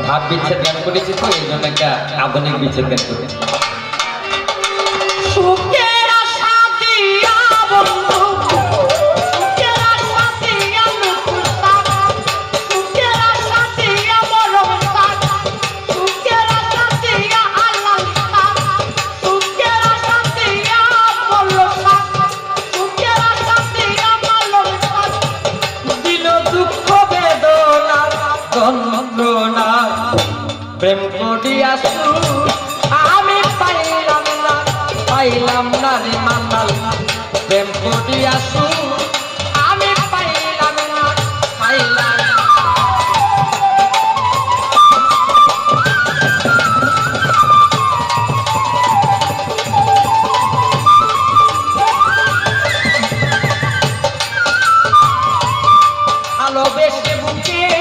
ধাপ বিচ্ছেদ গান করেছি তো এই জন্য একটা আধুনিক বিচ্ছেদ গান করেছি সুখ আমি পাইলাম না পাইলাম না রে মাতাল প্রেম করিয়া আমি পাইলাম না, পাইলাম ভালোবেসে বুকের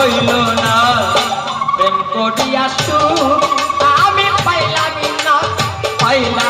হইল না। প্রেম করিয়া আমি পাইলাম না পাইলাম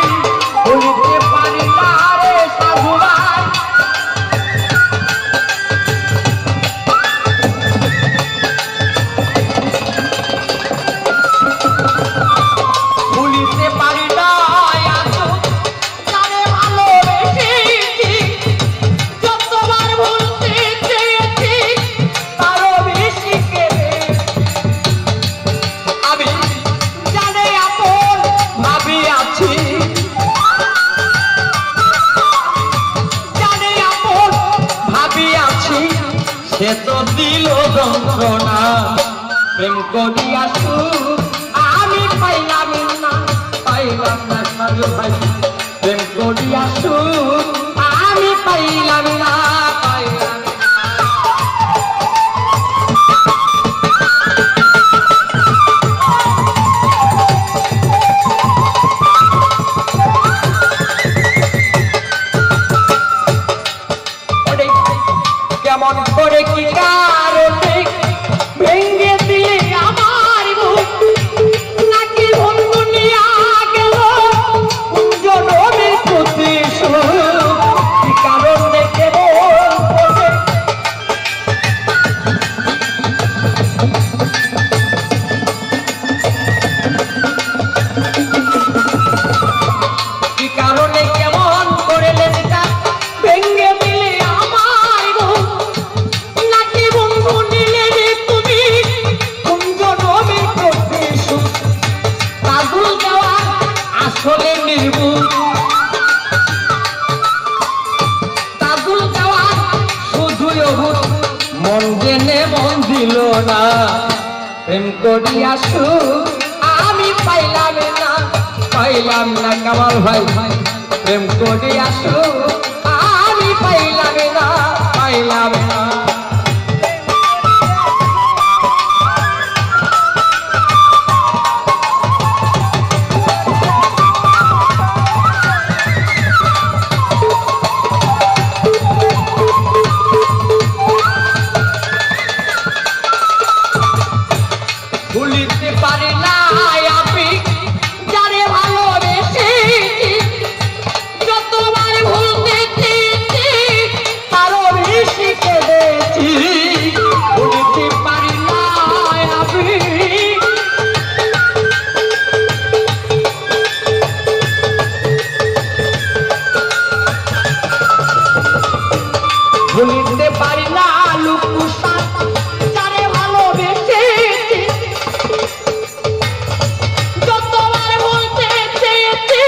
সে তো দিল যন্ত্রণা। প্রেম করিয়া আমি পাইলাম না পাইলাম না ভাই। প্রেম করিয়া আমি পাইলাম মন দিল না। প্রেম করিয়া সুখ আমি পাইলাম না পাইলাম না কামাল ভাই। প্রেম করিয়া তো ভুলিতে পারি না লুকুসা